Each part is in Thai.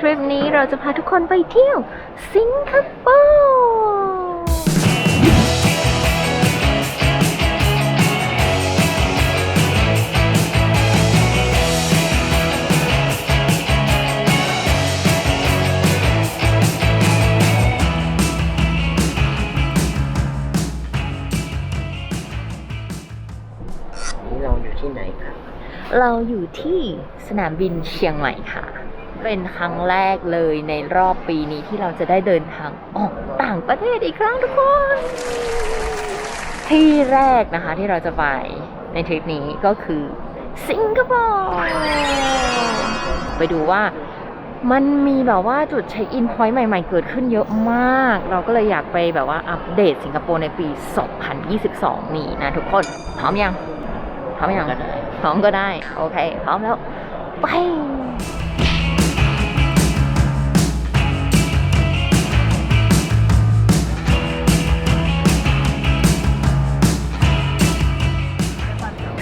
ทริปนี้เราจะพาทุกคนไปเที่ยว สิงคโปร์เราอยู่ที่ไหนครับ เราอยู่ที่สนามบินเชียงใหม่ค่ะ เป็นครั้งแรกเลยในรอบปีนี้ที่เราจะได้เดินทางออกต่างประเทศอีกครั้งทุกคน ที่แรกนะคะที่เราจะไปในทริปนี้ก็คือสิงคโปร์ไปดูว่ามันมีแบบว่าจุดเช็คอินพอยต์ใหม่ ๆ เกิดขึ้นเยอะมาก เราก็เลยอยากไปแบบว่าอัปเดตสิงคโปร์ในปี 2022 นี้นะทุกคน พร้อมยัง พร้อมยังพร้อมก็ได้ โอเค พร้อมแล้ว ไป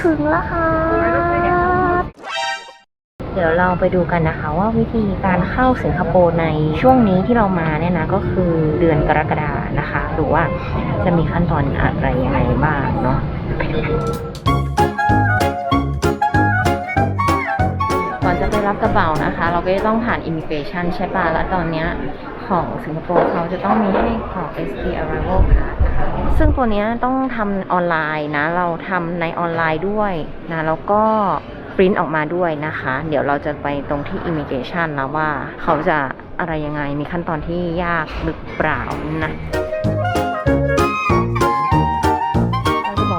ถึงแล้วค่ะ เดี๋ยวเราไปดูกันนะคะว่าวิธีการเข้าสิงคโปร์ในช่วงนี้ที่เรามาเนี่ยนะก็คือเดือนกรกฎานะคะหรือว่าจะมีขั้นตอนอะไรยังไงบ้างเนาะไปดูกันก่อนจะไปรับกระเป๋านะคะ เราก็ต้องผ่าน immigration ใช่ป่ะแล้วตอนเนี้ย ของสิงคโปร์เขาจะต้องมีให้ขอ ST arrival card นะคะซึ่งตัวนี้ต้องทำออนไลน์นะ เราทำในออนไลน์ด้วยนะ แล้วก็ปริ้นออกมาด้วยนะคะ เดี๋ยวเราจะไปตรงที่ immigration แล้วว่าเขาจะอะไรยังไงมีขั้นตอนที่ยากหรือเปล่านะ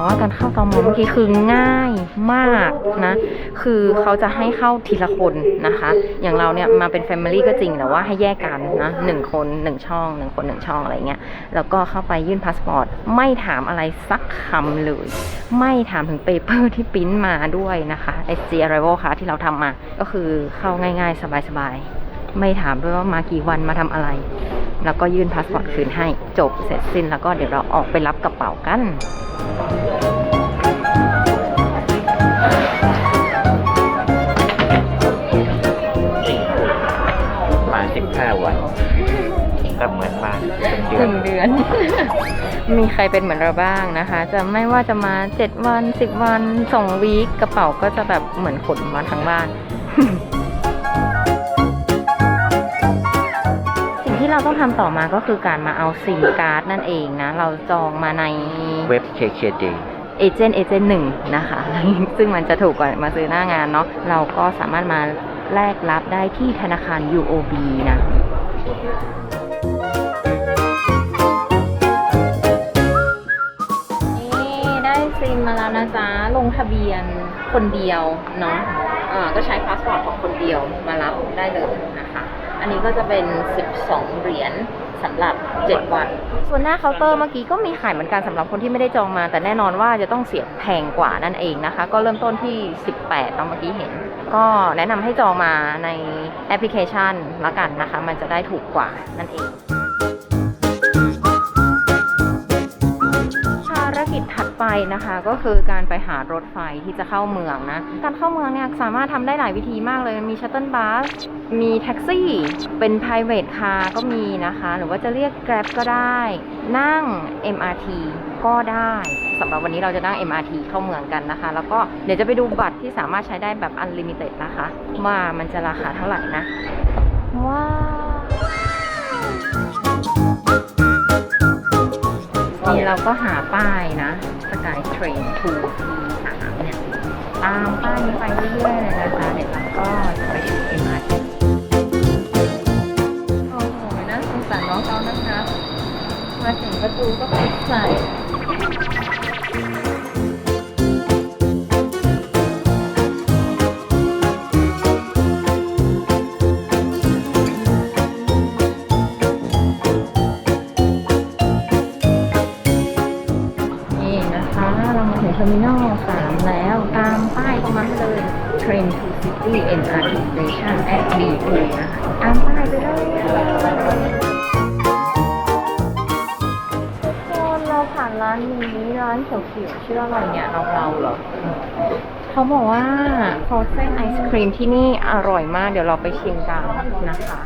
ว่าการเข้าตอมอเมื่อกี้คือง่ายมากนะ คือเขาจะให้เข้าทีละคนนะคะ อย่างเราเนี่ยมาเป็น Family ก็จริงแต่ว่าให้แยกกันนะหนึ่งคนหนึ่งช่องหนึ่งคนหนึ่งช่องอะไรเงี้ย แล้วก็เข้าไปยื่นพาสปอร์ต ไม่ถามอะไรสักคำเลย ไม่ถามถึงเปเปอร์ที่ปริ้นมาด้วยนะคะ SG Arrival ค่ะที่เราทำมา ก็คือเข้าง่าย ๆ สบายๆ ไม่ถามด้วยว่ามากี่วันมาทำอะไร แล้วก็ยื่นพาสปอร์ตคืนให้จบเสร็จสิ้นแล้วก็เดี๋ยวเราออกไปรับกระเป๋ากันมาสิบห้าวันก็เหมือนมาเป็นเดืหอนนึ่งเดือน มีใครเป็นเหมือนเราบ้างนะคะ จะไม่ว่าจะมาเจ็ดวันสิบวันสองวีคกระเป๋าก็จะแบบเหมือนขนมาทั้งบ้าน เราต้องทำต่อมาก็คือการมาเอาซิมการ์ดนั่นเองนะ เราจองมาในเว็บ KKD เอเจนต์เอเจนต์หนึ่งนะคะ ซึ่งมันจะถูกกว่ามาซื้อหน้างานเนาะเราก็สามารถมาแลกรับได้ที่ธนาคาร UOB นะนี่ได้ซิมมาแล้วนะจ๊ะ ลงทะเบียนคนเดียวเนาะอ่าก็ใช้พาสปอร์ตของคนเดียวมารับได้เลยนะคะ อันนี้ก็จะเป็น 12 เหรียญสำหรับ 7 วัน ส่วนหน้าเคาน์เตอร์เมื่อกี้ก็มีขายเหมือนกันสำหรับคนที่ไม่ได้จองมา แต่แน่นอนว่าจะต้องเสียแพงกว่านั่นเองนะคะ ก็เริ่มต้นที่ 18ตอนเมื่อกี้เห็น ก็แนะนำให้จองมาในแอปพลิเคชันละกันนะคะ มันจะได้ถูกกว่านั่นเอง นะคะก็คือการไปหารถไฟที่จะเข้าเมืองนะ การเข้าเมืองเนี่ยสามารถทำได้หลายวิธีมากเลย มีชัตเติลบัส มีแท็กซี่ เป็น private car ก็มีนะคะ หรือว่าจะเรียก Grab ก็ได้ นั่ง MRT ก็ได้สำหรับวันนี้เราจะนั่ง MRT เข้าเมืองกันนะคะ แล้วก็เดี๋ยวจะไปดูบัตรที่สามารถใช้ได้แบบ unlimited นะคะ ว่ามันจะราคาเท่าไหร่นะ ว้า มีเราก็หาป้ายนะ Sky Train 2 3เนี่ย ตามป้ายนี้ไปเรื่อยๆเลยนะคะเดี๋ยวเราก็จะไปถึง MRT โอ้โหน่าสงสารน้องเขานะคะ มาถึงประตูก็ปิดใส่ อร์มินอล3แล้วตามป้ายตรงนั้นเลย Train to City MRT Station at B2 นะคะตามป้ายไปเลยเราผ่านร้านนี้ร้านเขียวๆชื่ออะไรเนี่ยเราเราเหรอเขาบอกว่าฟรอสเซนไอศครีมที่นี่อร่อยมาก เดี๋ยวเราไปชิมกันนะคะ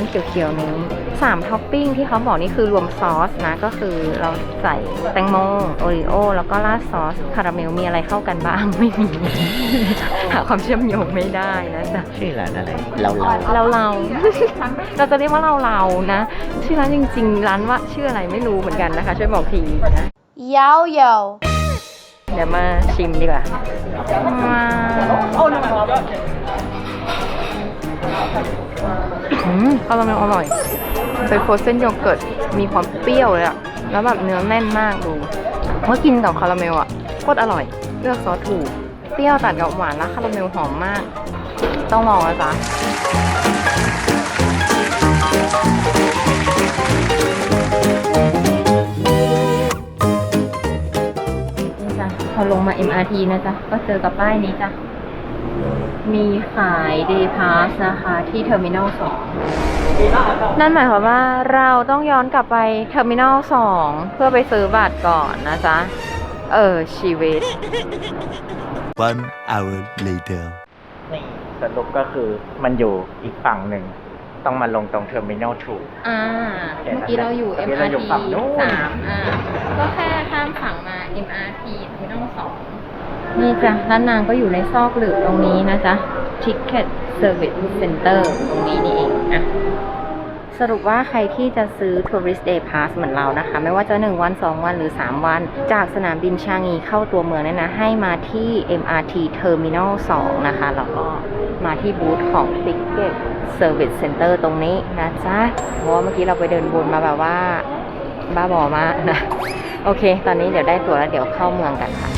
านเขียวๆนี้สามท็อปปิ้งที่เขาบอกนี่คือรวมซอสนะ ก็คือเราใส่แตงโมโอริโอแล้วก็ราดซอสคาราเมลมีอะไรเข้ากันบ้างไม่มี หาความเชื่อมโยงไม่ได้นะจ๊ะชื่อร้านอะไร เราเราเราเราเราจะเรียกว่าเราเรานะ ชื่อร้านจริง ๆ ร้านว่าชื่ออะไรไม่รู้เหมือนกันนะคะ ช่วยบอกทีนะ Yo yo. เดี๋ยวมาชิมดีกว่าว้าวอื มคาราเมลอร่อยเป็นโฟรเซนโยเกิร์ตมีความเปรี้ยวเลยอะแล้วแบบเนื้อแน่นมากดูเมื่อกินกับคาราเมลอะโคตรอร่อย เลือกซอสถูก เปรี้ยวตัดกับหวานแล้วคาราเมลหอมมาก ต้องลองนะจ๊ะนี่จ้ะพอลงมา MRT นะจ๊ะ ก็เจอกับป้ายนี้จ้ะ มีขาย Day Pass นะคะที่เทอร์มินอล2นั่นหมายความว่าเราต้องย้อนกลับไปเทอร์มินอล2เพื่อไปซื้อบัตรก่อนนะจ๊ะ เออ ชีวิต One hour later. นี่สรุปก็คือมันอยู่อีกฝั่งหนึ่ง ต้องมาลงตรงเทอร์มินอลทูอ่า เมื่อกี้เราอยู่เมื่อกี้เราอยู่ MRT ฝั่งนู้นสามอ่า ก็แค่ข้ามฝั่งมา MRT เทอร์มินอลสอง นี่จ้ะร้านนางก็อยู่ในซอกหลืบตรงนี้นะจ๊ะ Ticket Service Center ตรงนี้นี่เองอะสรุปว่าใครที่จะซื้อ Tourist Day Pass เหมือนเรานะคะ ไม่ว่าจะ 1 วัน 2 วันหรือ 3 วัน จากสนามบินชางงีเข้าตัวเมืองเนี่ยนะ ให้มาที่ MRT Terminal 2 นะคะ แล้วก็มาที่บูธของ Ticket Service Center ตรงนี้นะจ๊ะ เพราะว่าเมื่อกี้เราไปเดินบนมาแบบว่า บ้าบอมากนะ โอเค ตอนนี้เดี๋ยวได้ตั๋วแล้วเดี๋ยวเข้าเมืองกันค่ะ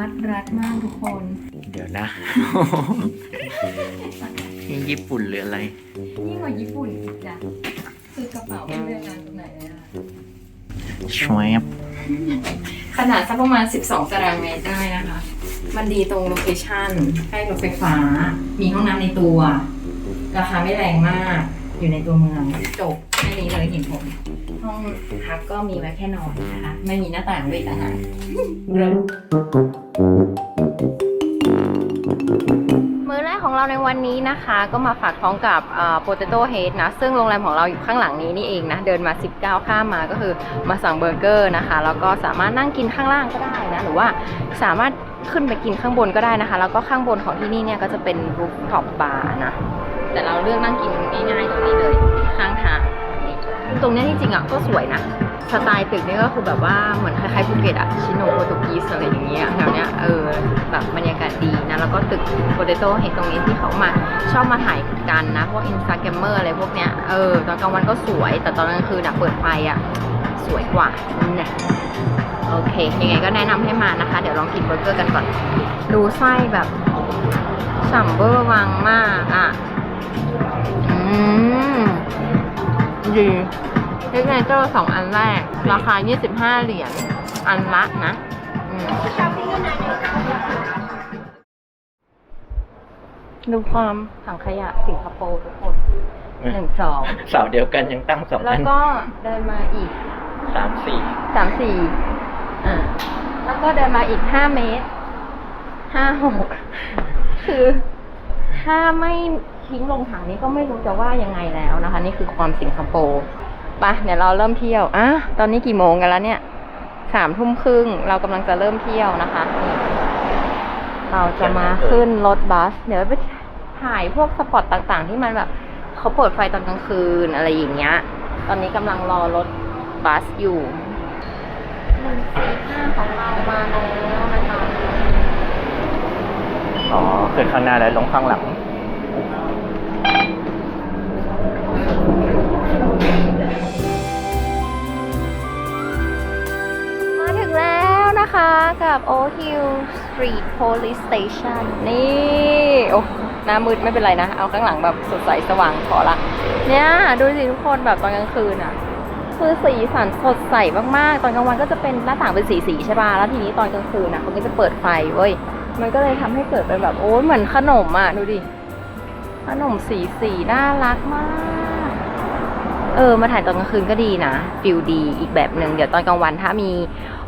กระทัดรัดมากทุกคน เดี๋ยวนะ นี่ญี่ปุ่นหรืออะไร ยิ่งกว่าญี่ปุ่นอีกจ้ะคือกระเป๋าไม่เลือกงานตรงไหนเลยอะชวบขนาดสักประมาณ 12 ตารางเมตรได้นะคะ มันดีตรงโลเคชั่นใกล้รถไฟฟ้า มีห้องน้ำในตัว ราคาไม่แรงมาก อยู่ในตัวเมืองจบ แค่นี้เลยเห็นผมห้องพักก็มีไว้แค่นอนนะคะ ไม่มีหน้าต่างด้วยต่างหากเริ่มมื้อแรกของเราในวันนี้นะคะ ก็มาฝากท้องกับโปเตโต้เฮดนะ ซึ่งโรงแรมของเราอยู่ข้างหลังนี้นี่เองนะ เดินมา 19 ข้ามมาก็คือมาสั่งเบอร์เกอร์นะคะ แล้วก็สามารถนั่งกินข้างล่างก็ได้นะ หรือว่าสามารถขึ้นไปกินข้างบนก็ได้นะคะ แล้วก็ข้างบนของที่นี่เนี่ยก็จะเป็นรูฟท็อปบาร์นะ แต่เราเลือกนั่งกินง่ายๆตรงนี้เลยข้างทางนี่ ตรงเนี้ยจริงๆอะก็สวยนะสไตล์ตึกนี่ก็คือแบบว่าเหมือนคล้ายๆภูเก็ตอะชิโนโปรตุกีสอะไรอย่างเงี้ยแถวเนี้ยเออแบบบรรยากาศดีนะ แล้วก็ตึกโปเตโต้เห็นตรงนี้ที่เขามาชอบมาถ่ายกันนะ พวกอินสตาแกรมเมอร์อะไรพวกเนี้ยเออ ตอนกลางวันก็สวย แต่ตอนกลางคืนอะเปิดไฟอะสวยกว่าเนี่ยโอเค ยังไงก็แนะนำให้มานะคะ เดี๋ยวลองกินเบอร์เกอร์กันก่อน ดูไส้แบบฉ่ำเบอร์วังมากอะอืม ดีเทคไนเจอร์สองอันแรก ราคา 25 เหรียญอันละนะอืมดูความถังขยะสิงคโปร์ทุกคนหนึ่งสองเสาเดียวกันยังตั้งสองแล้อัวนก็เดินมาอีกสามสี่สามสี่อ่าแล้วก็เดินมาอีกห้าเมตรห้าหกคือถ้าไม่ ทิ้งลงถังนี้ก็ไม่รู้จะว่ายังไงแล้วนะคะ นี่คือความสิงคโปร์ไปะเดี๋ยวเราเริ่มเที่ยวอะตอนนี้กี่โมงกันแล้วเนี่ยสามทุ่มครึ่งเรากำลังจะเริ่มเที่ยวนะคะนี่เราจะมาขึ้นรถบัส เดี๋ยวไปถ่ายพวกสปอตต่างๆ ที่มันแบบเขาเปิดไฟตอนกลางคืนอะไรอย่างเงี้ย ตอนนี้กำลังรอรถบัสอยู่หนึ่งสี่ห้าของเรามาแล้วนะคะอ๋อขึ้นข้างหน้าแล้วลงข้างหลัง กับ Old Hill Street Police Station นี่ โอ้หน้ามืดไม่เป็นไรนะ เอาข้างหลังแบบสดใสสว่างพอละ เนี่ย ดูสิทุกคนแบบตอนกลางคืนอะ คือสีสันสดใสมากๆ ตอนกลางวันก็จะเป็นหน้าต่างเป็นสีสีๆใช่ป่ะ แล้วทีนี้ตอนกลางคืนอะเขาก็จะเปิดไฟเว้ย มันก็เลยทำให้เกิดเป็นแบบโอ้ยเหมือนขนมอะ ดูดิ ขนมสีสีๆน่ารักมาก ออมาถ่ายตอนกลางคืนก็ดีนะฟิลดีอีกแบบหนึ่งเดี๋ยวตอนกลางวันถ้ามี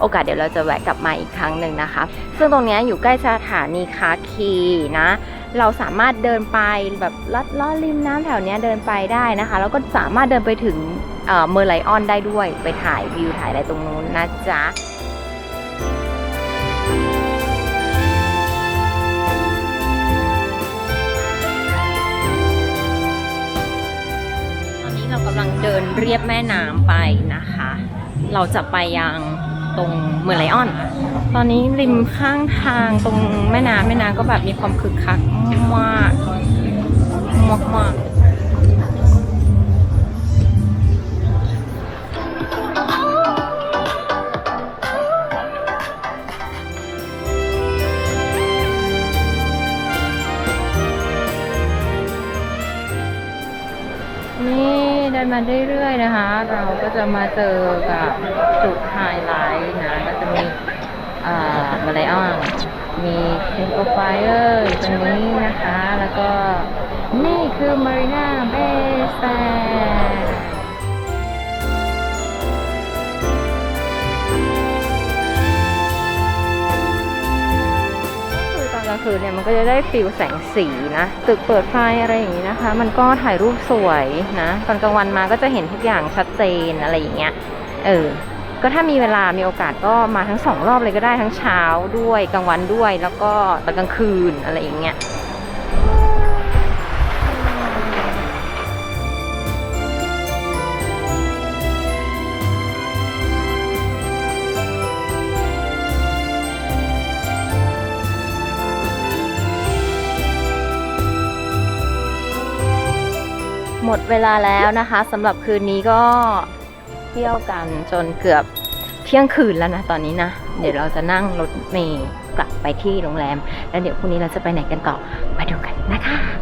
โอกาสเดี๋ยวเราจะแวะกลับมาอีกครั้งหนึ่งนะคะ ซึ่งตรงนี้อยู่ใกล้สถานีคาคีนะ เราสามารถเดินไปแบบลัดล้อริมน้ำแถวนี้เดินไปได้นะคะ แล้วก็สามารถเดินไปถึงเมอร์ไลออนได้ด้วยไปถ่ายวิวถ่ายอะไรตรงนู้นนะจ๊ะำลังเดินเรียบแม่น้ำไปนะคะ เราจะไปยังตรงเมอร์ไลออน ตอนนี้ริมข้างทางตรงแม่น้ำแม่น้ำก็แบบมีความคึกคักมากมากมาก จะมาเจอกับจุดไฮไลท์นะ ก็จะมีอ่ามาไลออนมีเทนโกไฟเออร์ตรงนี้นะคะ แล้วก็นี่คือมารีนาเบสแซางคืนเนี่ยมันก็จะได้ฟิลแสงสีนะตึกเปิดไฟอะไรอย่างนี้นะคะ มันก็ถ่ายรูปสวยนะตอนกลางวันมาก็จะเห็นทุกอย่างชัดเจนอะไรอย่างเงี้ยเออก็ถ้ามีเวลามีโอกาสก็มาทั้งสองรอบเลยก็ได้ทั้งเช้าด้วยกลางวันด้วย แล้วก็ตอนกลางคืนอะไรอย่างเงี้ย มดเวลาแล้วนะคะสำหรับคืนนี้ก็เที่ยวกันจนเกือบเที่ยงคืนแล้วนะตอนนี้นะ เดี๋ยวเราจะนั่งรถเมล์กลับไปที่โรงแรม แล้วเดี๋ยวพรุ่งนี้เราจะไปไหนกันต่อมาดูกันนะคะ